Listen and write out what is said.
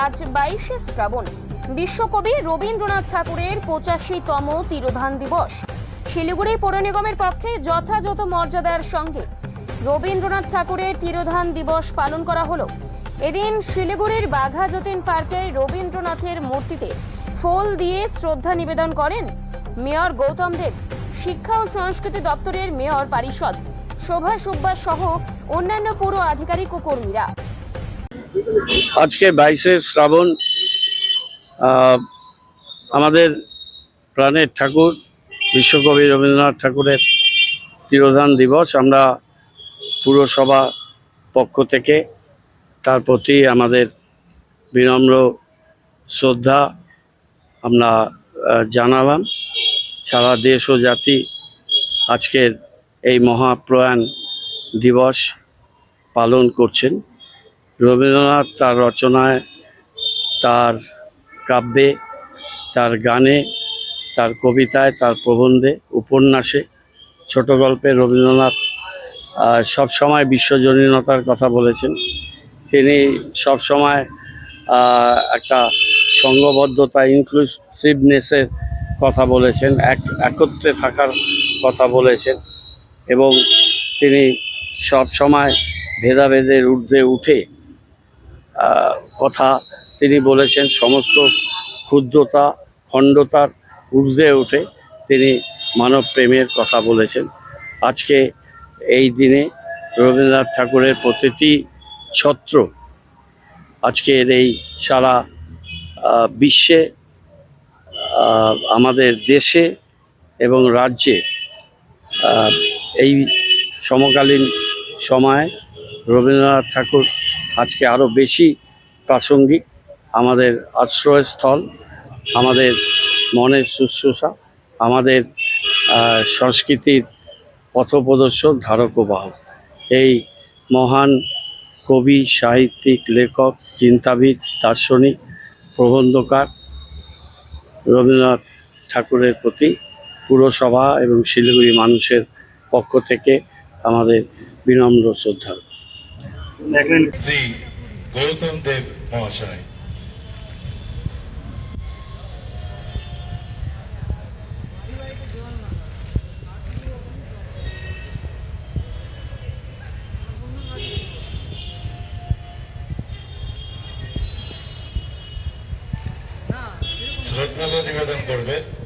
আজ বাইশে শ্রাবণ। বিশ্বকবি রবীন্দ্রনাথ ঠাকুরের পঁচাশিতম তিরোধান দিবস। শিলিগুড়ি পৌর নিগমের পক্ষে যথাযথ মর্যাদার সঙ্গে রবীন্দ্রনাথ ঠাকুরের তিরোধান দিবস পালন করা হলো। এদিন শিলিগুড়ির বাঘা যতীন পার্কে রবীন্দ্রনাথের মূর্তিতে ফুল দিয়ে শ্রদ্ধা নিবেদন করেন মেয়র গৌতম দেব। শিক্ষা ও সংস্কৃতি দপ্তরের মেয়র পারিষদ শোভা সুব্বাস সহ অন্যান্য পুর আধিকারিক ও কর্মীরা। আজকে বাইশে শ্রাবণ আমাদের প্রাণের ঠাকুর, বিশ্বকবি রবীন্দ্রনাথ ঠাকুরের তিরোধান দিবস আমরা পুরসভা পক্ষ থেকে তার প্রতি আমাদের বিনম্র শ্রদ্ধা আমরা জানালাম। সারা দেশ ও জাতি আজকের এই মহাপ্রয়াণ দিবস পালন করছেন। রবীন্দ্রনাথ তার রচনায় তার কাব্যে তার গানে তার কবিতায় তার প্রবন্ধে উপন্যাসে ছোট গল্পে রবীন্দ্রনাথ আহ, সবসময় বিশ্বজনীনতার কথা বলেছেন। তিনি সব সময় একটা সংঘবদ্ধতা ইনক্লুসিভনেসের কথা বলেছেন এক একত্রে থাকার কথা বলেছেন এবং তিনি সব সময় ভেদাভেদের ঊর্ধ্বে উঠে কথা তিনি বলেছেন, সমস্ত ক্ষুদ্রতা, খণ্ডতার ঊর্ধ্বে উঠে তিনি মানব প্রেমের কথা বলেছেন। আজকে এই দিনে রবীন্দ্রনাথ ঠাকুরের প্রতিটি ছত্র আজকের এই সারা বিশ্বে আমাদের দেশে এবং রাজ্যে এই সমকালীন সময়ে রবীন্দ্রনাথ ঠাকুর আজকে আরও বেশি প্রাসঙ্গিক আমাদের আশ্রয়স্থল, আমাদের মনের শুশ্রূষা, আমাদের সংস্কৃতির পথপ্রদর্শক, ধারক ও বাহক। এই মহান কবি, সাহিত্যিক, লেখক, চিন্তাবিদ, দার্শনিক, প্রবন্ধকার রবীন্দ্রনাথ ঠাকুরের প্রতি পুরসভা এবং শিলিগুড়ি মানুষের পক্ষ থেকে আমাদের বিনম্র শ্রদ্ধা। শ্রী গৌতম দেব মহাশয়। শ্রদ্ধা নিবেদন করবেন।